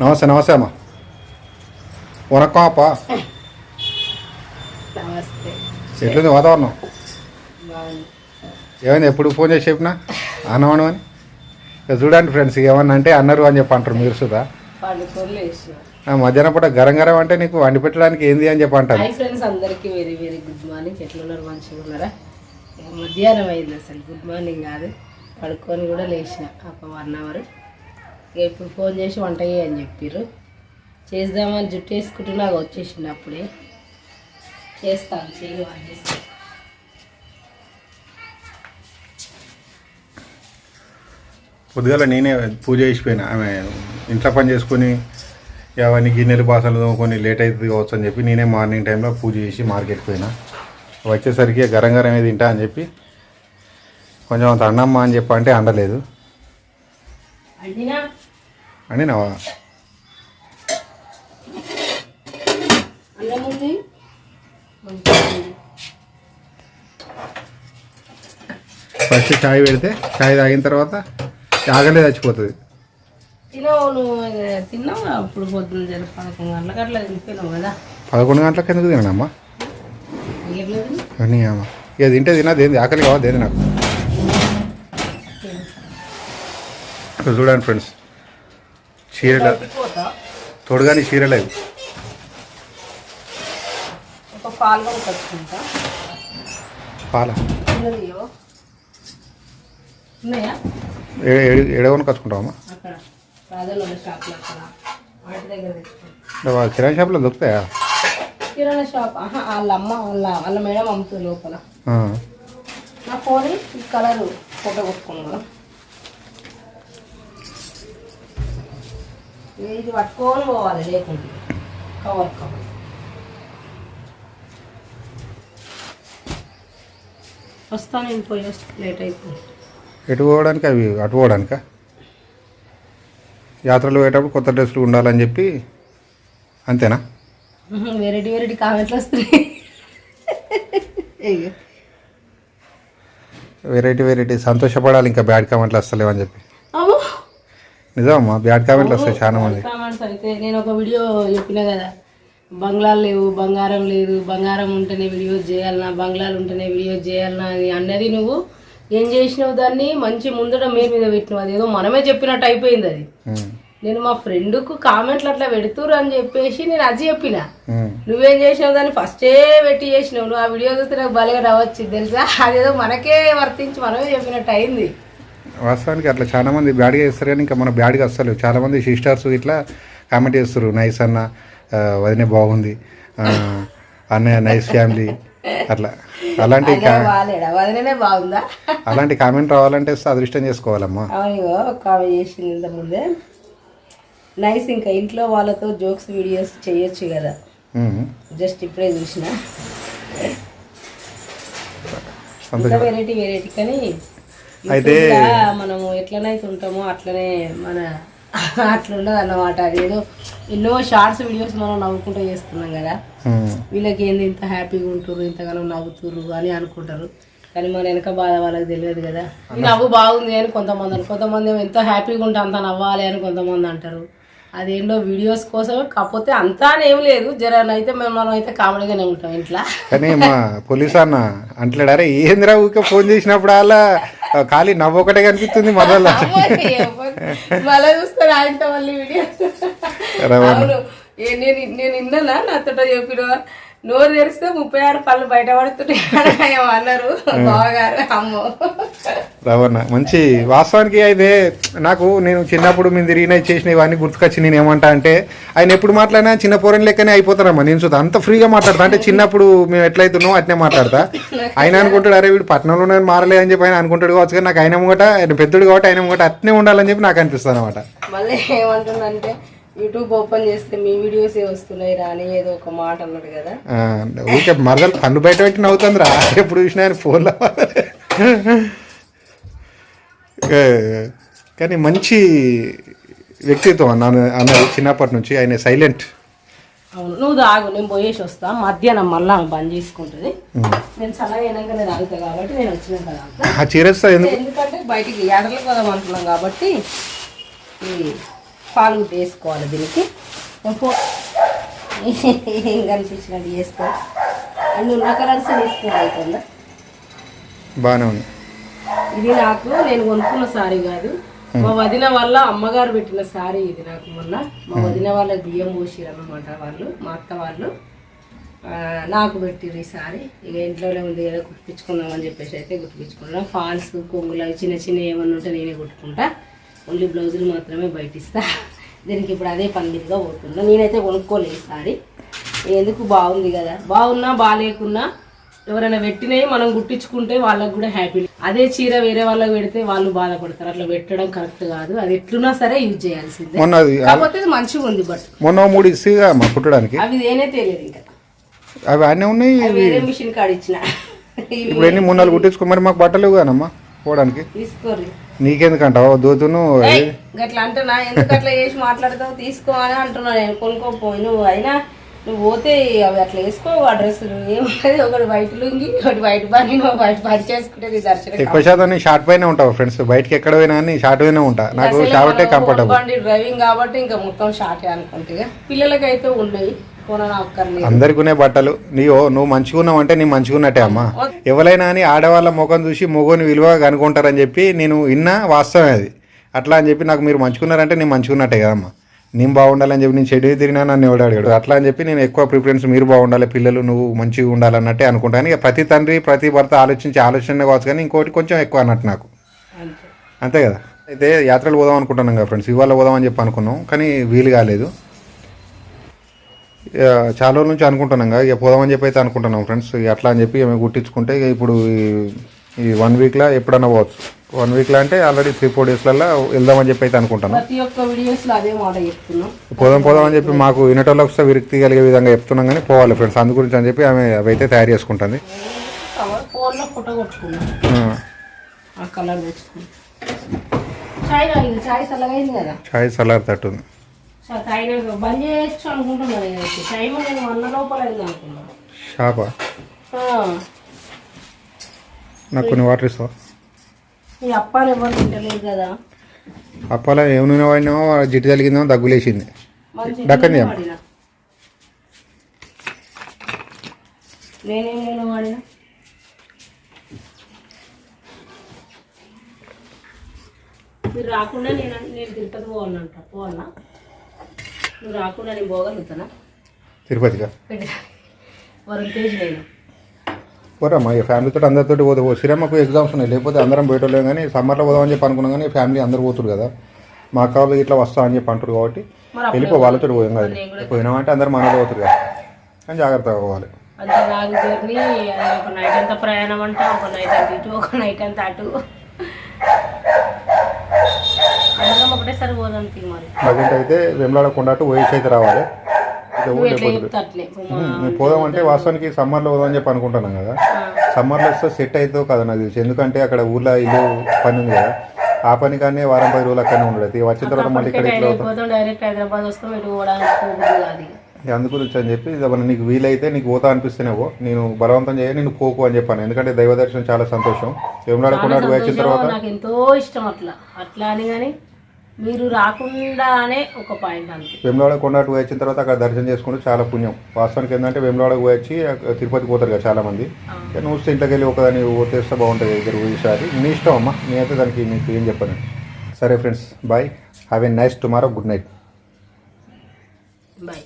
నమస్తే నమస్తే అమ్మా. నమస్తే. ఎట్లుంది వాతావరణం? ఏమైంది ఎప్పుడు ఫోన్ చేసి చెప్పినా? అన్నవాను అని? చూడండి ఫ్రెండ్స్ ఏమన్నా అంటే అన్నారు అని చెప్పి అంటారు మీరు సుధా. మధ్యాహ్నం పూట గరం గరం అంటే నీకు వండి పెట్టడానికి ఏంది అని చెప్పి అంటారు. ఫ్రెండ్స్ అందరికీ వెరీ వెరీ గుడ్ మార్నింగ్. ఎట్లున్నారు? మంచిగా ఉన్నారా? మధ్యాహ్నం అయింది అసలు. గుడ్ మార్నింగ్ కాదు. పడుకొని కూడా లేచిన. ఒక వన్ అవర్. ఇప్పుడు ఫోన్ చేసి వంట చేయి అని చెప్పారు చేద్దామని జుట్టు వేసుకుంటున్నా వచ్చేసిండు అప్పుడే. చేస్తాను చెయ్యి వాళ్ళు పొద్దుగాల నేనే పూజ చేసిపోయినా. ఆమె ఇంట్లో పని చేసుకొని అవన్నీ గిన్నెలు బాసలు తోముకొని లేట్ అవుతుంది కావచ్చు అని చెప్పి నేనే మార్నింగ్ టైంలో పూజ చేసి మార్కెట్ పోయినా. వచ్చేసరికి గరం గరం ఏది తింటా అని చెప్పి కొంచెం అంత అన్నమ్మ అని చెప్పి అంటే అండలేదు అండినా అని నా అన్నం ఉంది మంచిగా ఉంది. ఫస్ట్ చాయ్ పెడితే చాయ్ తాగిన తర్వాత ఆగలే చచ్చిపోతుంది. పదకొండు గంటలకు ఎందుకు తినమ్మా మిగలేదు అని అమ్మ. ఇక తింటే తినది ఏంది? ఆకలి కావాలి ఏంది నాకు? చూడండి ఫ్రెండ్స్. చీరల తోడుగాని చీరలేదు ఒక పాలు. ఎడవని కచ్చుకుంటావమ్మా కిరాణా షాప్లో దొరుకుతాయా? కిరాణా షాప్. వాళ్ళ అమ్మ వాళ్ళ వాళ్ళ మేడం అమ్ముతుంది లోపల. నా ఫోన్ ఈ కలర్ ఫోటో కొట్టుకున్నాను. ఇది పట్టుకొని పోవాలి లేకుంటే. Cover cover. వస్తాను నేను పోయి వస్తా లేట్ అయిపోయింది. ఎటు పోవడానికి అవి అటు పోవడానికా? యాత్రలు పోయేటప్పుడు కొత్త డ్రెస్సులు ఉండాలని చెప్పి అంతేనా? వెరైటీ వెరైటీ కామెంట్లు వస్తున్నాయి. వెరైటీ వెరైటీ సంతోషపడాలి ఇంకా బ్యాడ్ కామెంట్లు వస్తలేవు అని చెప్పి. నిజమమ్మా బ్యాడ్ కామెంట్లు వస్తాయి చాలా మంది. కామెంట్స్ అయితే నేను ఒక వీడియో చెప్పిన కదా బంగ్లాలు లేవు బంగారం లేదు బంగారం ఉంటేనే వీడియోస్ చేయాలన్నా బంగ్లాలు ఉంటేనే వీడియోస్ చేయాలన్నా అని అన్నది నువ్వు ఏం చేసినావు దాన్ని? మంచి ముందట మీద మీద పెట్టినావు. అది ఏదో మనమే చెప్పినట్టు అయిపోయింది అది. నేను మా ఫ్రెండ్కు కామెంట్లు అట్లా పెడుతురు అని చెప్పేసి నేను అది చెప్పిన. నువ్వేం చేసినావు దాన్ని? ఫస్టే పెట్టి చేసినావు. నువ్వు ఆ వీడియో చూస్తే నాకు భలేగా నవ్వచ్చు తెలుసా? అదేదో మనకే వర్తించి మనమే చెప్పినట్టు అయింది. వాస్తవానికి అట్లా చాలా మంది బ్యాడ్గా చేస్తారు కానీ ఇంకా మన బ్యాడ్గా వస్తారు చాలా మంది సిస్టర్స్ ఇట్లా కామెంట్ చేస్తారు నైస్ అన్న వదినే బాగుంది. ఆ, అన్నయ్య నైస్ ఫ్యామిలీ. అట్లా. అలాంటి అలాంటి కామెంట్ రావాలంటే అదృష్టం చేసుకోవాలమ్మా. చేసింది ముందే నైస్ ఇంకా ఇంట్లో వాళ్ళతో జోక్స్ వీడియోస్ చేయొచ్చు కదా. జస్ట్ ఇప్పుడే చూసిన. Variety variety. కానీ అయితే- మనము ఎట్లనైతే ఉంటామో అట్లనే మన అట్లా ఉండదు అన్నమాట అదేదో ఎన్నో షార్ట్స్ వీడియోస్ మనం నవ్వుకుంటూ చేస్తున్నాం కదా. వీళ్ళకి ఏంది ఇంత హ్యాపీగా ఉంటుర్రు ఇంతగానో నవ్వుతుర్రు అని అనుకుంటారు. కానీ మన వెనక బాధ వాళ్ళకి తెలియదు కదా. ఈ నవ్వు బాగుంది అని కొంతమంది కొంతమంది ఏమో ఎంత హ్యాపీగా ఉంటే అంత నవ్వాలి అని కొంతమంది అంటారు. అదేంటో వీడియోస్ కోసం కాకపోతే అంతా ఏం లేదు. జర అయితే మేము మనం అయితే కామెడీగానే ఉంటాం ఇంట్లో. కానీ మా పోలీస్ అన్న అంటలేడు. అరే ఏందిరా ఊరికే ఫోన్ చేసినప్పుడు అలా ఖాళీ నవ్వు ఒకటే కనిపిస్తుంది మొదల మళ్ళీ చూస్తారు ఆయనతో మళ్ళీ ఏ నేను నేను విన్నానా నాతో చెప్పిన నోరు తెరిస్తే ముప్పై ఆరు పళ్ళు బయట అన్నారు. బావగారు అమ్మో. రవణ మంచి వాస్తవానికి అయితే నాకు నేను చిన్నప్పుడు మేము తిరిగిన చేసిన ఇవన్నీ గుర్తుకొచ్చి నేను ఏమంటా అంటే ఆయన ఎప్పుడు మాట్లాడినా చిన్న పోరని లెక్కనే అయిపోతారమ్మా. నేను చూద్దా అంత ఫ్రీగా మాట్లాడతా. అంటే చిన్నప్పుడు మేము ఎట్లయితున్నామో అట్నే మాట్లాడతా. ఆయన అనుకుంటాడు అరే వీడు పట్టణంలో నేను మారలే అని చెప్పి ఆయన అనుకుంటాడు కావచ్చు కానీ నాకు ఆయన ముంగట ఆయన పెద్దడు కాబట్టి ఆయన ముంగట అట్నే ఉండాలని చెప్పి నాకు అనిపిస్తుంది అనమాట మళ్ళీ ఏమంటుందంటే యూట్యూబ్ ఓపెన్ చేస్తే మీ వీడియోసే వస్తున్నాయి రాని ఏదో ఒక మాట అన్నాడు కదా. ఊరికే మరదలు పన్ను బయట పెట్టి నవ్వుతుంది రా ఎప్పుడు చూసినా ఆయన ఫోన్లో. ఏ, కానీ మంచి వ్యక్తిత్వం అన్న అన్నది చిన్నప్పటి నుంచి ఆయన సైలెంట్. అవును నువ్వు తాగు నేను పోయేసి వస్తా. మధ్యాహ్నం మళ్ళీ ఆమె బంద్ చేసుకుంటుంది. నేను చల్లగా అయినాకనే తాగుతా కాబట్టి నేను వచ్చినాక తాగుతా ఎందుకంటే బయటికి ఎడలకు పోదాం అనుకున్నాం కాబట్టి పాలు వేసుకోవాలి దీనికి. ఏం కనిపించినట్టు చేసుకో అన్ని ఉన్న కలర్స్ తీసుకోవాలి బాగానే ఉంది. ఇది నాకు నేను కొనుక్కున్న సారీ కాదు. మా వదిన వల్ల అమ్మగారు పెట్టిన సారీ ఇది నాకు మొన్న. మా వదిన వాళ్ళ బియ్యం పోసిరు అన్నమాట వాళ్ళు మా అత్త వాళ్ళు. నాకు పెట్టిరు ఈ సారీ. ఇక ఇంట్లోనే ఉంది కదా కుట్టించుకుందాం అని చెప్పేసి అయితే కుట్టించుకున్నాం ఫాల్స్ కొంగులు చిన్న చిన్న ఏమన్నా ఉంటే నేనే కుట్టుకుంటా. ఓన్లీ బ్లౌజులు మాత్రమే బయట ఇస్తా దీనికి ఇప్పుడు అదే పన్నీరుగా పోతున్నా. నేనైతే కొనుక్కోలేదు సారీ. ఎందుకు? బాగుంది కదా. బాగున్నా బాగాలేకున్నా ఎవరైనా పెట్టినవి మనం గుట్టించుకుంటే వాళ్ళకి కూడా హ్యాపీ. అదే చీర వేరే వాళ్ళకి పెడితే వాళ్ళు బాధపడతారు. అట్లా పెట్టడం కరెక్ట్ కాదు. అది ఎట్లున్నా సరే యూజ్ చేయాల్సిందే. మొన్న కాకపోతే మంచిగా ఉంది బట్. మొన్న మూడు ఇసిగా మా కుట్టడానికి. అవి ఏనే తెలియదు ఇంకా. అవి అన్నీ ఉన్నాయి. వేరే మిషన్ కాడ ఇచ్చిన. ఇవి ఇప్పుడు ఎన్ని మూడు నాలుగు కుట్టించుకో మరి మాకు బట్టలు కానమ్మా పోవడానికి? తీసుకోర్రి. నీకెందుకంటావు? దోతును గట్లా అంటున్నా. ఎందుకు అట్లా చేసి మాట్లాడతావు? తీసుకో అని అంటున్నా నేను. కొనుక్కోపోయి నువ్వు అయినా నువ్వు పోతే అవి అట్లా వేసుకో ఆ డ్రెస్సులు ఏముంటది ఒకటి వైట్ లుంగి ఒకటి వైట్ బాని వైట్ పని చేసుకుంటే దర్శనం ఎక్కువ శాతం నేను షార్ట్ పైన ఉంటావు ఫ్రెండ్స్. బయటకి ఎక్కడ పోయినా కానీ షార్ట్ పైన ఉంటా. నాకు షార్టే కంఫర్టబుల్ డ్రైవింగ్ కాబట్టి ఇంకా మొత్తం షార్ట్ అనుకుంటే. పిల్లలకైతే ఉన్నాయి కొనని అక్కర్లేదు అందరికి ఉన్నాయి బట్టలు నీవో నువ్వు మంచిగా ఉన్నావు అంటే నీ మంచిగా ఉన్నట్టే అమ్మా ఎవరైనా అని ఆడవాళ్ళ ముఖం చూసి మొగోని విలువ కనుక్కుంటారని చెప్పి నేను విన్నా వాస్తవం అది. అట్లా అని చెప్పి నాకు మీరు మంచుకున్నారంటే నేను మంచుకున్నట్టే కదమ్మా. నేను బాగుండాలని చెప్పి నేను చెడు తిరిగినా నన్ను ఎవడు అడిగాడు. అట్లా అని చెప్పి నేను ఎక్కువ ప్రిఫరెన్స్ మీరు బాగుండాలి పిల్లలు నువ్వు మంచిగా ఉండాలన్నట్టే అనుకుంటాను. ఇక ప్రతి తండ్రి ప్రతి భర్త ఆలోచించి ఆలోచన కావచ్చు కానీ ఇంకోటి కొంచెం ఎక్కువ అన్నట్టు నాకు. అంతే కదా? అయితే యాత్రలు పోదాం అనుకుంటున్నాం కదా ఫ్రెండ్స్. ఇవాళ పోదాం అని చెప్పి అనుకున్నాం కానీ వీలు కాలేదు. చాలా రోజుల నుంచి అనుకుంటున్నాం కదా ఇక పోదామని చెప్పి అయితే అనుకుంటున్నాం ఫ్రెండ్స్. ఇక అట్లా అని చెప్పి మేము గుట్టించుకుంటే ఇక ఇప్పుడు ఈ- వన్ వీక్లో ఎప్పుడన్నా పోవచ్చు. వన్ వీక్లో అంటే ఆల్రెడీ త్రీ ఫోర్ డేస్లలో వెళ్దామని చెప్పి అయితే అనుకుంటున్నాం. పోదాం పోదాం అని చెప్పి మాకు వినటోళ్ళకి వస్తే విరక్తి కలిగే విధంగా చెప్తున్నాం కానీ పోవాలి ఫ్రెండ్స్. అందు గురించి అని చెప్పి ఆమె అవి అయితే తయారు చేసుకుంటుంది. చాయ్ సలార్ తట్టుంది చాయ్ తాగినాక బంద్ చేయొచ్చు అనుకుంటున్నాను నేనైతే టైం నేను వన్ లోపల అయింది అనుకున్నాను షాపా? ఆ, నాకు కొన్ని వాటర్ ఇస్తావా? ఈ అప్పాలు ఎవరు తింటలేదు కదా. అప్పాల ఏం నూనె వాడినామో జిడ్డు తగిలిందేమో దగ్గులేసింది నూనె నేనేం వాడినా? మీరు రాకుండా నేను నేను తిరుపతి పోవాలంట పోవాలనా నువ్వు రాకుండా నేను పోగలుగుతానా? తిరుపతిగా? వరం తేజ్ నేను. పోరమ్మా ఈ ఫ్యామిలీతో అందరితో పోతే శ్రీరమ్మకు ఎగ్జామ్స్ ఉన్నాయి. లేకపోతే అందరం పోయేటోళ్ళం కానీ సమ్మర్లో పోదామని చెప్పి అనుకున్నాం కానీ ఫ్యామిలీ అందరు పోతురు కదా. మా అక్క వాళ్ళు ఇట్లా వస్తా అని చెప్పి అంటారు కాబట్టి వెళ్ళిపో వాళ్ళతో పోయాం కదా. పోయినామంటే అందరు మనలో పోతురు కదా. కానీ జాగ్రత్తగా పోవాలి. అంత లాంగ్ జర్నీ ఒక నైట్ అంతా ప్రయాణం అంట ఒక నైట్ అంత ఇటు ఒక నైట్ అంతా అటు. అందరం ఒకటేసారి మరి. ప్రజెంట్ అయితే వెమ్లాడ కొండటు పోయేసి అయితే రావాలి. పోదామంటే వాస్తవానికి సమ్మర్లో పోదామని చెప్పి అనుకుంటున్నాం కదా. సమ్మర్లో వస్తే సెట్ అవుతుందో కదా నాకు తెలిసి. ఎందుకంటే అక్కడ ఊర్లో ఇల్లు పని ఉంది కదా. ఆ పని కానీ వారం పది రోజులు అక్కడనే ఉండదు. వచ్చిన తర్వాత మళ్ళీ ఇక్కడ అప్పటికే ఎట్లా టైం అయిపోతాం డైరెక్ట్ హైదరాబాద్ వస్తాం ఇటు పోవడానికి పోబుద్ది కాదు ఇక. ఇక అందు గురించి అని చెప్పి ఇక నీకు వీలైతే నీకు పోతా అనిపిస్తేనే పో. నేను బలవంతం చేయ నేను పోకు అని చెప్పాను. ఎందుకంటే దైవ దర్శనం చాలా సంతోషం. వేమనాడ చాలా కొండ వచ్చిన తర్వాత నాకు ఎంతో ఇష్టం అట్లా. అట్లా అని కానీ మీరు రాకుండానే ఒక పాయింట్ అంతే. వేమలాడ కొండ వచ్చిన తర్వాత అక్కడ దర్శనం చేసుకుంటే చాలా పుణ్యం. వాస్తవానికి ఏంటంటే వేమలాడకు వచ్చి అక్కడ తిరుపతి పోతారు కదా చాలా మంది నువ్వు వస్తే ఇంట్లోకి వెళ్ళి ఒకదాన్ని పోతేస్తే బాగుంటుంది ఇద్దరు ఈసారి నీ ఇష్టం అమ్మా. నేనైతే దానికి నీకు ఏం చెప్పాను. సరే friends bye. Have a nice tomorrow. Good night. Bye.